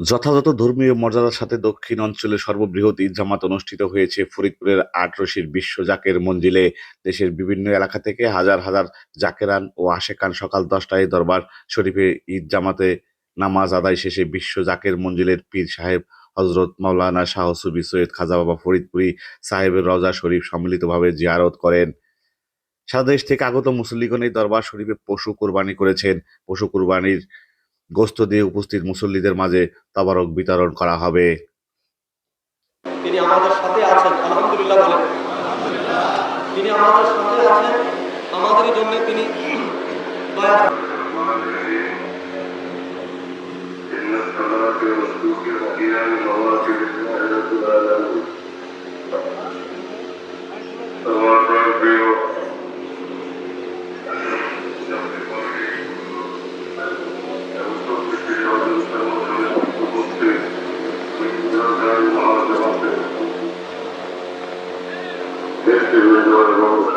যথাযথ ধর্মীয় মর্যাদার সাথে দক্ষিণ অঞ্চলে সর্ববৃহৎ জামাত অনুষ্ঠিত হয়েছে। ফরিদপুরের আটরশির বিশ্ব জাকের মঞ্জিলে দেশের বিভিন্ন এলাকা থেকে হাজার হাজার জাকেরান ও আশেকান সকাল দশটায় দরবার শরীফে ঈদ জামাতে নামাজ আদায় শেষে বিশ্ব জাকের মঞ্জিলের পীর সাহেব হজরত মাওলানা শাহ সুবি সৈয়দ খাজা বাবা ফরিদপুরি সাহেবের রজা শরীফ সম্মিলিতভাবে জিয়ারত করেন। সারা দেশ থেকে আগত মুসল্লিগণ এই দরবার শরীফে পশু কোরবানি করেছেন। পশু কোরবানির গোস্ত দিয়ে উপস্থিত মুসল্লিদের মাঝে তাবারক বিতরণ করা হবে। তিনি আমাদের সাথে আছেন আলহামদুলিল্লাহ বলেন। তিনি আমাদের সাথে আছেন আমাদের জন্য তিনি দয়া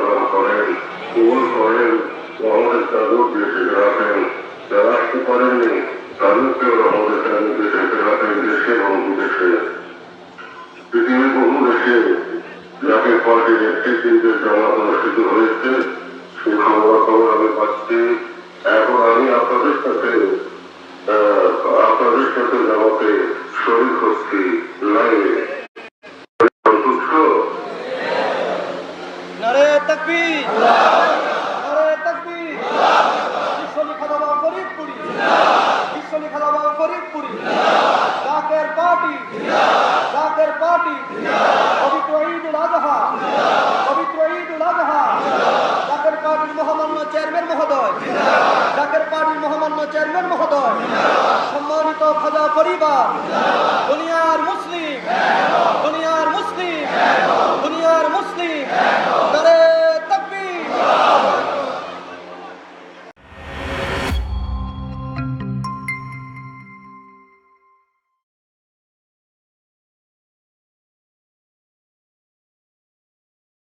দান করেন কবুল করেন রহমতের চাদর দেশে রাখেন যারা আসতে পারেননি তাদেরকেও রহমতের চাদর দেশে রাখেন দেশে এবং বিদেশে পৃথিবীর বহু দেশে পার্টির একটি তিনটে জামাত অনুষ্ঠিত হয়েছে সেই খবর খবর আমি পাচ্ছি এখন আমি আপনাদের সাথে আপনাদের সাথে জামাতে তাকবীর। নারায় তাকবীর বিশ্বলি খাদা বাবা ফরিদপুরি বিশ্বলি খাদা ডাকের পার্টি। ডাকের পার্টি। পবিত্র ঈদুল আজহা। পবিত্র ঈদুল আজহা। ডাকের পার্টির চেয়ারম্যান মহোদয়। ডাকের পার্টির মহামান্য চেয়ারম্যান মহোদয়। সম্মানিত খাজা পরিবার।